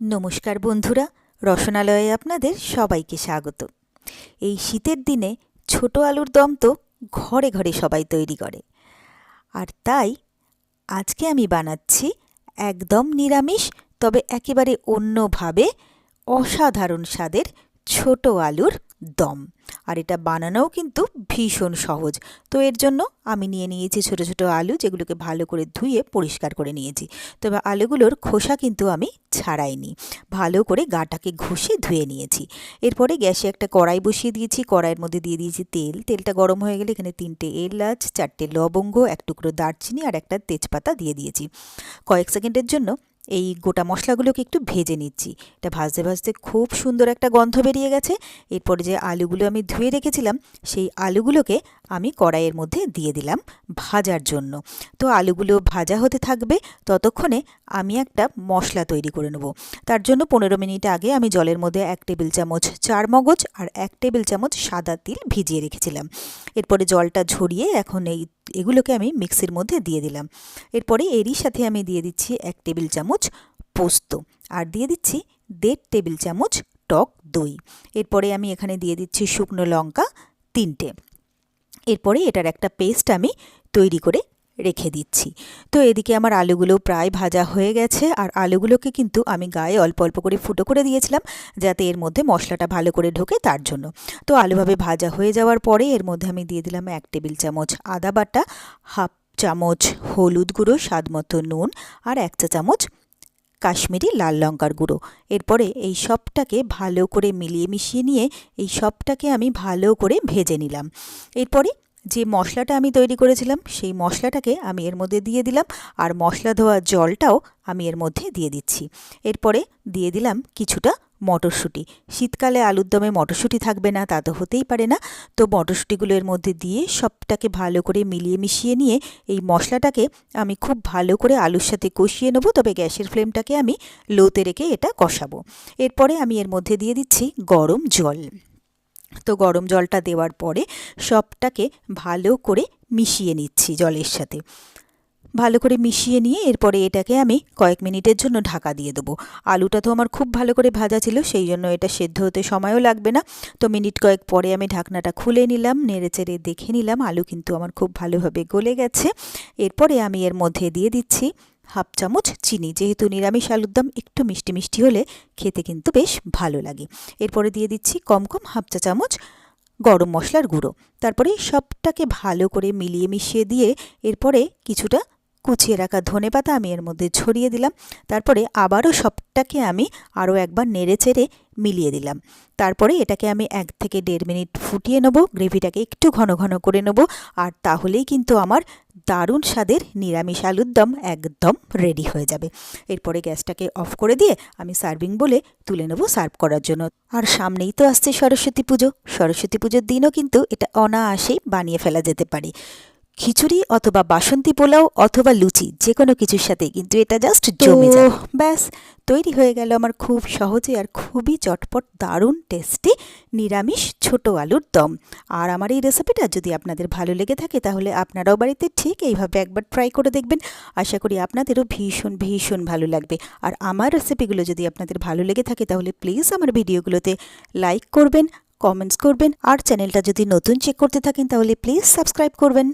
নমস্কার বন্ধুরা, রসনালয়ে আপনাদের সবাইকে স্বাগত। এই শীতের দিনে ছোট আলুর দম তো ঘরে ঘরে সবাই তৈরি করে। আর তাই আজকে আমি বানাচ্ছি একদম নিরামিষ, তবে একেবারে অন্যভাবে অসাধারণ স্বাদের ছোট আলুর দম। আর এটা বানানোও কিন্তু ভীষণ সহজ। তো এর জন্য আমি নিয়ে নিয়েছি ছোট ছোট আলু, যেগুলোকে ভালো করে ধুয়ে পরিষ্কার করে নিয়েছি। তবে আলুগুলোর খোসা কিন্তু আমি ছাড়াইনি। ভালো করে গাটাকে ঘষে ধুয়ে নিয়েছি। এরপরে গ্যাসে একটা কড়াই বসিয়ে দিয়েছি। কড়াইয়ের মধ্যে দিয়ে দিয়েছি তেল। তেলটা গরম হয়ে গেলে এখানে তিনটে এলাচ, চারটে লবঙ্গ, এক টুকরো দারচিনি আর একটা তেজপাতা দিয়ে দিয়েছি। কয়েক সেকেন্ডের জন্য এই গোটা মশলাগুলোকে একটু ভেজে নিচ্ছি। এটা ভাজতে ভাজতে খুব সুন্দর একটা গন্ধ বেরিয়ে গেছে। এরপরে যে আলুগুলো আমি ধুয়ে রেখেছিলাম, সেই আলুগুলোকে আমি কড়াইয়ের মধ্যে দিয়ে দিলাম ভাজার জন্য। তো আলুগুলো ভাজা হতে থাকবে, ততক্ষণে আমি একটা মশলা তৈরি করে নেব। তার জন্য পনেরো মিনিট আগে আমি জলের মধ্যে এক টেবিল চামচ চার মগজ আর এক টেবিল চামচ সাদা তিল ভিজিয়ে রেখেছিলাম। এরপরে জলটা ঝরিয়ে এখন এই এগুলোকে আমি মিক্সির মধ্যে দিয়ে দিলাম। এরপরে এরই সাথে আমি দিয়ে দিচ্ছি এক টেবিল চামচ পোস্ত আর দিয়ে দিচ্ছি দেড় টেবিল চামচ টক দই। এরপরে আমি এখানে দিয়ে দিচ্ছি শুকনো লঙ্কা তিনটে। এরপরে এটার একটা পেস্ট আমি তৈরি করে রেখে দিচ্ছি। তো এদিকে আমার আলুগুলো প্রায় ভাজা হয়ে গেছে আর আলুগুলোকে কিন্তু আমি গায়ে অল্প অল্প করে ফুটো করে দিয়েছিলাম যাতে এর মধ্যে মশলাটা ভালো করে ঢোকে তার জন্য। তো আলুভাবে ভাজা হয়ে যাওয়ার পরে এর মধ্যে আমি দিয়ে দিলাম এক টেবিল চামচ আদা বাটা, হাফ চামচ হলুদ গুঁড়ো, স্বাদ মতো নুন আর এক চা চামচ কাশ্মীরি লাল লঙ্কার গুঁড়ো। এরপরে এই সবটাকে ভালো করে মিলিয়ে মিশিয়ে নিয়ে এই সবটাকে আমি ভালো করে ভেজে নিলাম। এরপরে যে মশলাটা আমি তৈরি করেছিলাম, সেই মশলাটাকে আমি এর মধ্যে দিয়ে দিলাম আর মশলা ধোয়া জলটাও আমি এর মধ্যে দিয়ে দিচ্ছি। এরপরে দিয়ে দিলাম কিছুটা মটরশুঁটি। শীতকালে আলুর দমে মটরশুঁটি থাকবে না, তা তো হতেই পারে না। তো মটরশুঁটিগুলো এর মধ্যে দিয়ে সবটাকে ভালো করে মিলিয়ে মিশিয়ে নিয়ে এই মশলাটাকে আমি খুব ভালো করে আলুর সাথে কষিয়ে নেব, তবে গ্যাসের ফ্লেমটাকে আমি লোতে রেখে এটা কষাবো। এরপরে আমি এর মধ্যে দিয়ে দিচ্ছি গরম জল। তো গরম জলটা দেওয়ার পরে সবটাকে ভালো করে মিশিয়ে নিচ্ছি জলের সাথে। ভালো করে মিশিয়ে নিয়ে এরপরে এটাকে আমি কয়েক মিনিটের জন্য ঢাকা দিয়ে দেবো। আলুটা তো আমার খুব ভালো করে ভাজা ছিল, সেই জন্য এটা সেদ্ধ হতে সময়ও লাগবে না। তো মিনিট কয়েক পরে আমি ঢাকনাটা খুলে নিলাম, নেড়ে চেড়ে দেখে নিলাম, আলু কিন্তু আমার খুব ভালোভাবে গলে গেছে। এরপরে আমি এর মধ্যে দিয়ে দিচ্ছি হাফ চামচ চিনি, যেহেতু নিরামিষ আলুর দম, একটু মিষ্টি মিষ্টি হলে খেতে কিন্তু বেশ ভালো লাগে। এরপরে দিয়ে দিচ্ছি কম কম হাফ চা চামচ গরম মশলার গুঁড়ো। তারপরে সবটাকে ভালো করে মিলিয়ে মিশিয়ে দিয়ে এরপরে কিছুটা কুচিয়ে রাখা ধনে পাতা আমি এর মধ্যে ছড়িয়ে দিলাম। তারপরে আবারও সবটাকে আমি আরও একবার নেড়ে চেড়ে মিলিয়ে দিলাম। তারপরে এটাকে আমি এক থেকে দেড় মিনিট ফুটিয়ে নেব, গ্রেভিটাকে একটু ঘন ঘন করে নেব, আর তাহলেই কিন্তু আমার দারুণ স্বাদের নিরামিষ আলুর দম একদম রেডি হয়ে যাবে। এরপরে গ্যাসটাকে অফ করে দিয়ে আমি সার্ভিং বলে তুলে নেব সার্ভ করার জন্য। আর সামনেই তো আসছে সরস্বতী পুজো। সরস্বতী পুজোর দিনও কিন্তু এটা অনায়াসেই বানিয়ে ফেলা যেতে পারে। খিচুড়ি অথবা বাসন্তী পোলাও অথবা লুচি যে কোনো কিছুর সাথে কিন্তু এটা জাস্ট জমে যায়। ব্যাস তৈরি হয়ে গেল আমার খুব সহজে আর খুবই চটপট দারুণ টেস্টি নিরামিষ ছোট আলুর দম। আর আমার এই রেসিপিটা যদি আপনাদের ভালো লেগে থাকে তাহলে আপনারাও বাড়িতে ঠিক এইভাবে একবার ট্রাই করে দেখবেন। আশা করি আপনাদেরও ভীষণ ভীষণ ভালো লাগবে। আর আমার রেসিপিগুলো যদি আপনাদের ভালো লেগে থাকে তাহলে প্লিজ আমার ভিডিওগুলোতে লাইক করবেন কমেন্টস করবেন। আর চ্যানেলটা যদি নতুন চেক করতে থাকেন তাহলে প্লিজ সাবস্ক্রাইব করবেন।